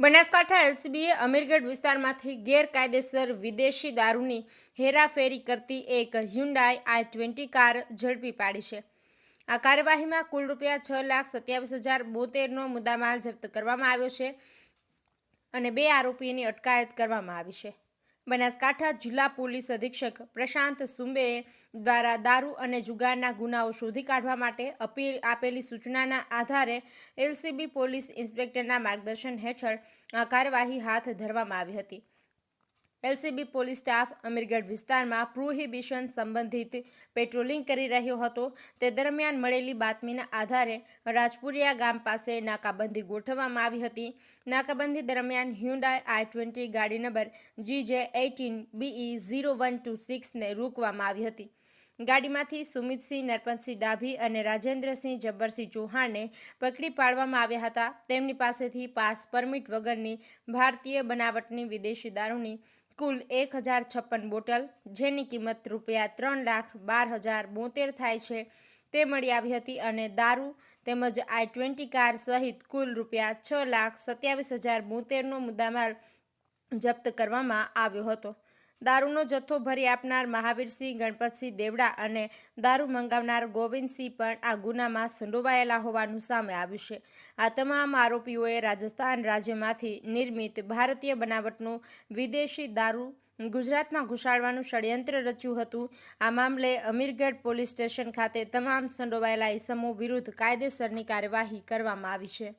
બનાસકાંઠા એલસીબીએ અમીરગઢ વિસ્તારમાંથી ગેરકાયદેસર વિદેશી દારૂની હેરાફેરી કરતી એક હ્યુન્ડાઈ આઈ ટ્વેન્ટી કાર ઝડપી પાડી છે. આ કાર્યવાહીમાં કુલ રૂપિયા છ લાખ સત્યાવીસ હજાર બોતેરનો મુદ્દામાલ જપ્ત કરવામાં આવ્યો છે અને બે આરોપીની અટકાયત કરવામાં આવી છે. બનાસકાંઠા જિલ્લા પોલીસ અધિક્ષક પ્રશાંત સુંબેએ દ્વારા દારૂ અને જુગારના ગુનાઓ શોધી કાઢવા માટે અપીલ આપેલી સૂચનાના આધારે એલસીબી પોલીસ ઇન્સ્પેક્ટરના માર્ગદર્શન હેઠળ કાર્યવાહી હાથ ધરવામાં આવી હતી. એલસીબી પોલીસ સ્ટાફ અમીરગઢ વિસ્તારમાં પ્રોહિબિશન સંબંધિત પેટ્રોલિંગ કરી રહ્યો હતો. તે દરમિયાન મળેલી બાતમીના આધારે રાજપુરિયા ગામ પાસે નાકાબંધી ગોઠવવામાં આવી હતી. નાકાબંધી દરમિયાન હ્યુન્ડાઈ આઈ ટ્વેન્ટી ગાડી number G J eighteen B E zero one two સિક્સને રોકવામાં આવી હતી. ગાડીમાંથી સુમિતસિંહ, નરપતસિંહ ડાભી અને રાજેન્દ્રસિંહ જબ્બરસિંહ ચૌહાણને પકડી પાડવામાં આવ્યા હતા. તેમની પાસેથી પાસ પરમિટ વગરની ભારતીય બનાવટની વિદેશી દારૂની કુલ એક હજાર છપ્પન બોટલ, જેની કિંમત રૂપિયા ત્રણ લાખ બાર હજાર બોતેર થાય છે, તે મળી આવી હતી અને દારૂ તેમજ આઈ ટ્વેન્ટી કાર સહિત કુલ રૂપિયા છ લાખ સત્યાવીસ હજાર બોતેરનો મુદ્દામાલ જપ્ત કરવામાં આવ્યો હતો. દારૂનો જથ્થો ભરી આપનાર મહાવીરસિંહ, ગણપતસિંહ દેવડા અને દારૂ મંગાવનાર ગોવિંદસિંહ પણ આ ગુનામાં સંડોવાયેલા હોવાનું સામે આવ્યું છે. આ તમામ આરોપીઓએ રાજસ્થાન રાજ્યમાંથી નિર્મિત ભારતીય બનાવટનું વિદેશી દારૂ ગુજરાતમાં ઘુસાડવાનું ષડયંત્ર રચ્યું હતું. આ મામલે અમીરગઢ પોલીસ સ્ટેશન ખાતે તમામ સંડોવાયેલા ઇસમો વિરુદ્ધ કાયદેસરની કાર્યવાહી કરવામાં આવી છે.